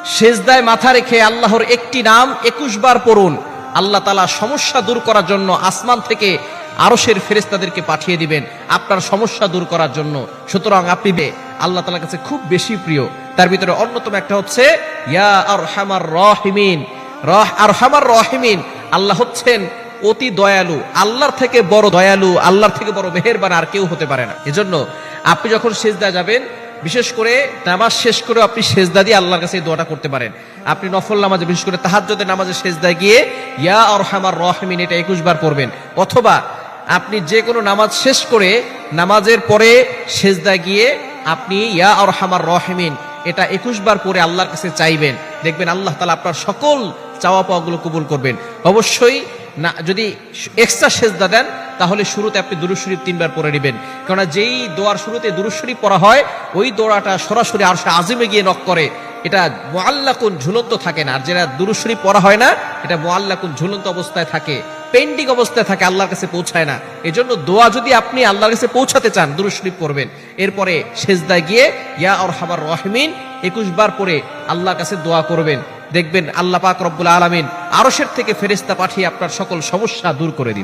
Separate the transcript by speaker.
Speaker 1: সেজদায় মাথা রেখে আল্লাহর একটি নাম একুশ বার পড়ুন। আল্লাহ তালা সমস্যা দূর করার জন্য আসমান থেকে আরশের ফেরেস্তাদেরকে পাঠিয়ে দিবেন আপনার সমস্যা দূর করার জন্য। সুতরাং আপনি বে, আল্লাহ তালার কাছে খুব বেশি প্রিয়। তার ভিতরে অন্যতম একটা হচ্ছে, ইয়া আর আর হামার রহিমিন। আল্লাহ হচ্ছেন অতি দয়ালু, আল্লাহর থেকে বড় দয়ালু, আল্লাহর থেকে বড় মেহেরবান আর কেউ হতে পারে না। এজন্য আপনি যখন সেজদা যাবেন বিশেষ করে নামাজ শেষ করে আপনি সেজদা দিয়ে আল্লাহর কাছে দোয়াটা করতে পারেন। আপনি নফল নামাজে, বিশেষ করে তাহাজ্জুদের নামাজে সেজদায় গিয়ে, ইয়া আর হামার রহমিন, এটা একুশ বার পড়বেন। অথবা আপনি যে কোনো নামাজ শেষ করে নামাজের পরে সেজদা গিয়ে আপনি ইয়া আর হামার রহমিন, এটা একুশ বার পরে আল্লাহর কাছে চাইবেন। দেখবেন আল্লাহ তালা আপনার সকল চাওয়া পাওয়াগুলো কবুল করবেন। অবশ্যই না, যদি এক্সট্রা সেজদা দেন, তাহলে শুরুতে আপনি দুরুদ শরীফ তিনবার পড়ে নেবেন। কেননা যেই দোয়ার শুরুতে দুরুদ শরীফ পড়া হয়, ওই দোয়াটা সরাসরি আর আজিমে গিয়ে নক করে। এটা মোয়াল্লাকুন ঝুলন্ত থাকে না, আর যেটা দুরুদ শরীফ পড়া হয় না, এটা মোয়াল্লাকুন ঝুলন্ত অবস্থায় থাকে পেন্ডিং অবস্থায় থাকে, আল্লাহর কাছে পৌঁছায় না। এজন্য দোয়া যদি আপনি আল্লাহর কাছে পৌঁছাতে চান, দুরুদ শরীফ পড়বেন। এরপরে সেজদায় গিয়ে, ইয়া আর হাবার রহমিন, একুশ বার পরে আল্লাহর কাছে দোয়া করবেন। দেখবেন আল্লাহ পাক রব্বুল আলমিন আরসের থেকে ফেরিস্তা পাঠিয়ে আপনার সকল সমস্যা দূর করে দিবেন।